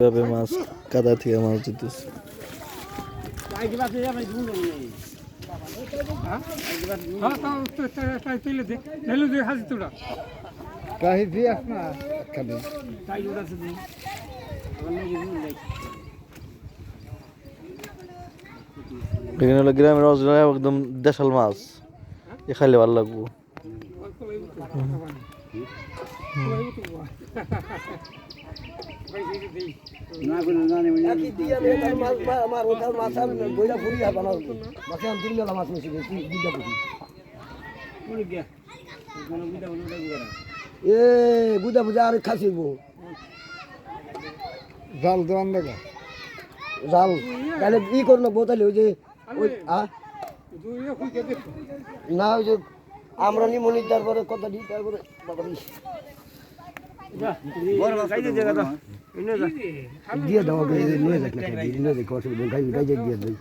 এভাবে মাছ কাদা থেকে মাছ দিতেছে এখানে গ্রামের একদম দেশাল মাছ। এ খাইলে লাগবো। এ বুঝা বুঝা আর খাসিব জাল দেওয়ান দেখা জাল তাহলে ই করো না বোতালে ওই যে আ? না, ওই যে আমরা নিমনি তারপরে কথা দিই তারপরে। দিয়ে দাও নিয়ে যাক না নিয়ে যাক অসুবিধা গাই গাই দিয়ে দেই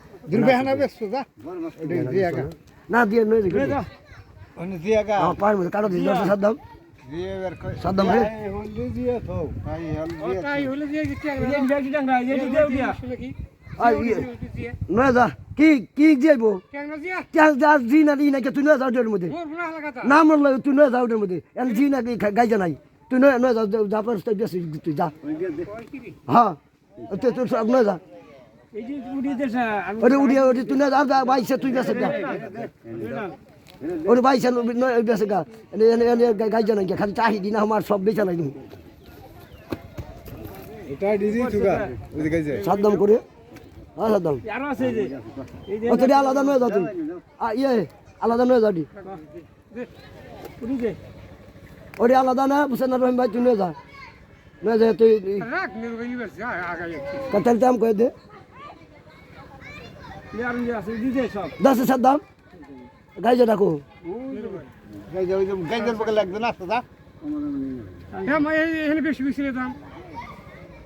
ব্যস্ত যা না দিয়ে নিয়ে যাক দিয়া দিয়ে দিয়ে আর নয় যা কি কি যাইব জি না ই না তুই নয় যা ওটার মধ্যে না মন তুই নয় যা ওটার মধ্যে। এন জি না গাই নাই। তুই নয় নয় যা যা পারিস তাই যা। হ্যাঁ। তুই তুই সব নয় যা ওটি তুই নয় যা যা বাইশে তুই বেসে গা ওটা বাইশে নয় বেসে গা এনে এনে এনে গাই যা নাই খালি চাহি দিন আমার সব বেচা নাই। এটা ডিজি তুগা ওদিকে যাই সাত দাম করে। হ্যাঁ সাত দাম ও আলাদা নয় যা তুই আ, ইয়ে আলাদা নয় যাটি ওটি আলাদা না বুঝছেন না রহিম ভাই তুই নয় যা। নয় যা তুই কাতাল দাম কয়ে দে। দশ সাত দাম? গাই যা ডাকো। গাই যাই গাই যার বকে লাগবে না দাদা বেশি বেশি দাম।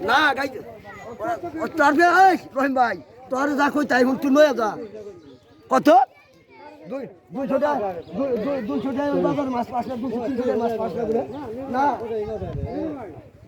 না, গাই তোর রহিম ভাই, তোর যা কই তাই তুই নয় যা। কত? দুই দুইশো টাকা, দুই- দুই- দুইশো টাকা মাছ পাঁচ দুশো তিনশো টাকা মাছ পাঁচ করে না।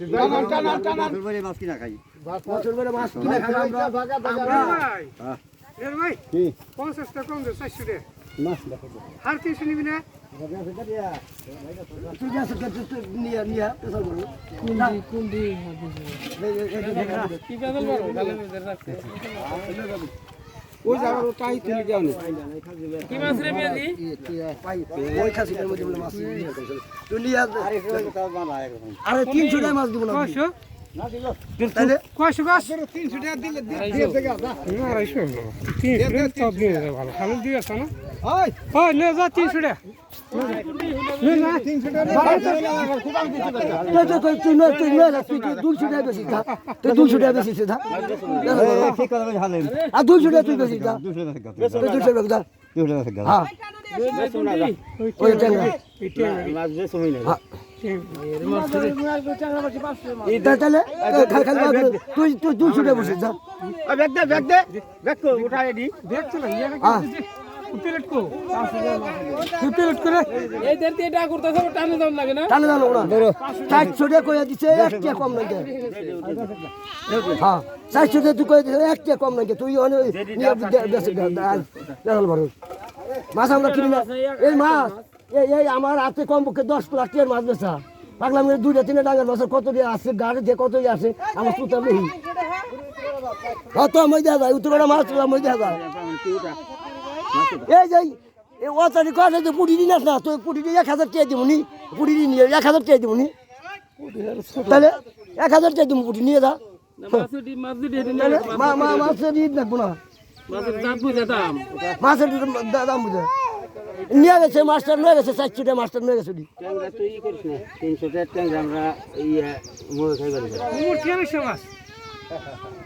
পুরি যাবে না ওই তেলে নয় যা তুই টানান টানান টানান বছর বেলা মাছ কিনে খাই আমরা আমরা ভাই এর ভাই কি পঞ্চাশ টাকা কম দে চারশো টাকা মাছ দেখো হার তিনশো নিবি না তুই যা তুই নিয়ে নিয়ে পেছাল করব কুন্ডি কুন্ডি কি বড় গালের মধ্যে রাখছে ওই জায়গার টাই তুলি দেওয়া নেই। কি মাছ রে পেঁয়াজি? ওই খাসিটার মধ্যে বলে মাছ নিয়ে আরে তিনশো টাকা মাছ দিব না কয়শো? তিনশো টাকা দিলে দিয়ে দেখা যা। আড়াইশো তিনশো টাকা দিয়ে ভালো। খালি দিয়ে আসা না। ওই নে যা তিনশো টাকা। নে যা তিনশো টাকা তুই তুই তুই তুই নয় তুই নয় তুই তুই দুশো টাকা বেশি আর টাকা তুই তুই টাকা দা হ্যাঁ। ওই হ্যাঁ। তুই তুই দুশো টাকা বসে যা ব্যাগ দে ব্যাগ দে। ব্যাগ উঠাই দি দেখছ না প্লেট কো তুই প্লেট করে এই দেড় দিয়ে এটা করতে হবে টানে দাম লাগে না? টানে জানো না। চারশো টাকা কয়ে দিচ্ছে একটা কম হ্যাঁ টাকা তুই একটা কম তুই নিয়ে বেশি মাছ আমরা কিনি না। এই মাছ এই এই আমার হাতে কম পক্ষে দশ প্লাস টিয়ার মাছ বেচা। পাগলাম দুইটা তিনটা ডাঙ্গার মাছের কত দিয়ে আছে গাড়ি দিয়ে কত দিয়ে আছে আমার সুতার নেই অত মই দেখা যায় উত্তর মাছ মই দেখা যায়। এই যে এই অতারি কথা যে পুটি দিন না তো পুটি দিয়ে এক হাজার টাকা দিব নি? পুটি দিয়ে নিয়ে এক হাজার টাকা দিব নি? তাহলে এক হাজার টাকা দিব পুটি নিয়ে যা। মা মা মাছের ঈদ দেখব না। মাছের দাম বুঝে নিয়ে গেছে মাস্টার নিয়ে গেছে মাস্টার নিয়ে গেছে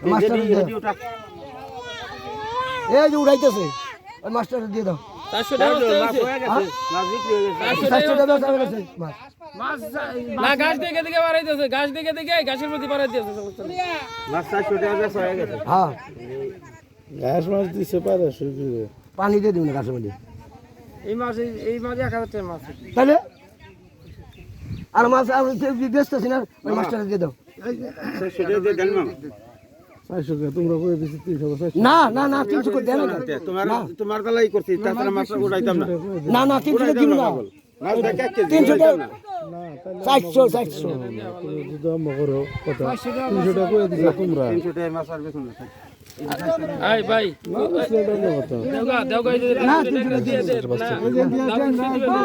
মাস্টার এই যে উড়াইতেছে। ওই মাস্টার দিয়ে দাও। হয়ে। হ্যাঁ পানি দিয়ে দিবেন গাছের মধ্যে। এই মাছ এই- এই মাছ এক হাজার মাছ তাহলে? আর মাছ আমি ব্যস্ত আছি না ওই মাস্টার দিয়ে দাও। না না না তিনশো করে দেন না তোমার তোমার তালাই করছি তাছাড়া মাছ উঠাইতাম না না না তিনশো টাকা না মাছ তিনশো টাকা চারশো চারশো তিনশো টাকা করে দিছে তোমরা এই ভাই দেওগা দেওগা এই যে- না তিনশো টাকা দিয়ে দে, না, দাম বেশি না।